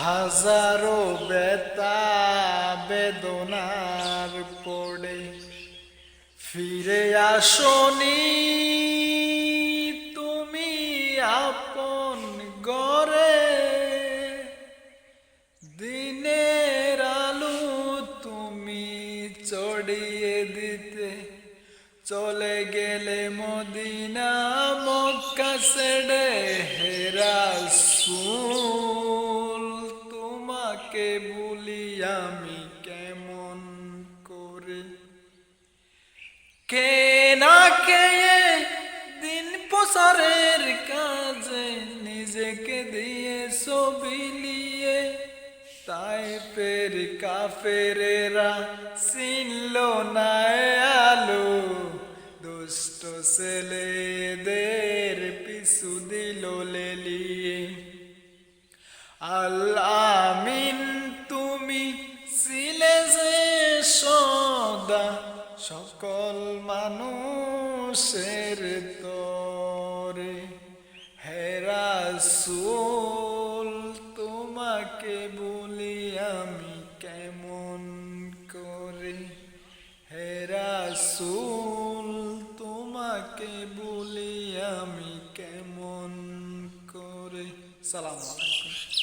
হাজারো বেতা বেদনার পড়ে। ফিরে আসনি তুমি আপন গরে দিনের আলো তুমি চড়িয়ে দিতে। চলে গেলে মদিনা, মক্কা সেডে হেরা তোমাকে বলি আমি কেমন করে? কে না কে দিন প্রসারের কাজে নিজেকে দিয়ে ছবি নিয়ে? তাই ফের কাফেরেরা চিনল না আলো দুষ্ট ছেলেদের পিছু দিল লেলিয়ে আল্লামিন তুমি সদা সকল মানুষের তরে। হেরাসুল তোমাকে বলি আমি কেমন করে? হেরাসুল তোমাকে বলি আমি কেমন করে? সালাম আলাইকুম।